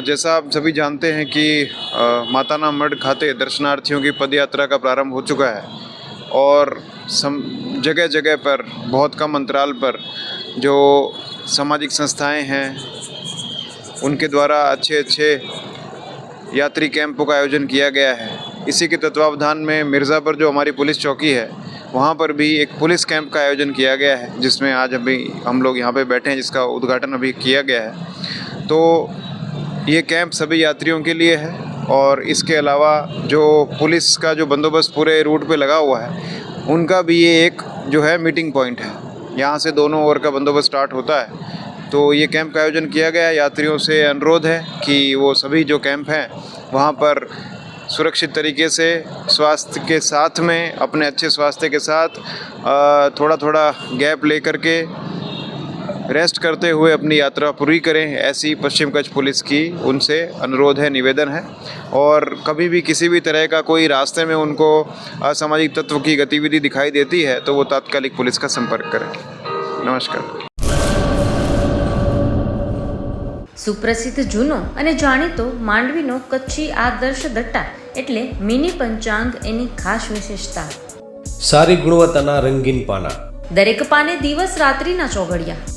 जैसा आप सभी जानते हैं कि माताना मढ़ खाते दर्शनार्थियों की पद यात्रा का प्रारंभ हो चुका है और सम जगह जगह पर, बहुत कम अंतराल पर जो सामाजिक संस्थाएँ हैं, उनके द्वारा अच्छे अच्छे यात्री कैंपों का आयोजन किया गया है। इसी के तत्वावधान में मिर्ज़ापुर जो हमारी पुलिस चौकी है, वहाँ पर भी एक पुलिस कैंप का आयोजन किया गया है, जिसमें आज अभी हम लोग यहाँ पे बैठे हैं, जिसका उद्घाटन अभी किया गया है। तो ये कैंप सभी यात्रियों के लिए है और इसके अलावा जो पुलिस का जो बंदोबस्त पूरे रूट पे लगा हुआ है, उनका भी ये एक जो है मीटिंग पॉइंट है। यहाँ से दोनों ओर का बंदोबस्त स्टार्ट होता है। तो ये कैंप का आयोजन किया गया यात्रियों से अनुरोध है कि वो सभी जो कैंप हैं, वहाँ पर सुरक्षित तरीके से, स्वास्थ्य के साथ में, अपने अच्छे स्वास्थ्य के साथ थोड़ा थोड़ा गैप लेकर के रेस्ट करते हुए अपनी यात्रा पूरी करें ऐसी पश्चिम कच्छ पुलिस की उनसे अनुरोध है निवेदन है और कभी भी किसी भी तरह का कोई रास्ते में उनको असामाजिक तत्व की गतिविधि दिखाई देती है तो वो तात्कालिक पुलिस का संपर्क करें नमस्कार સુપ્રસિદ્ધ જૂનો અને જાણીતો માંડવીનો કચ્છી આદર્શ દટ્ટા એટલે મિની પંચાંગ એની ખાસ વિશેષતા સારી ગુણવત્તાના રંગીન પાના દરેક પાને દિવસ રાત્રિના ચોઘડિયા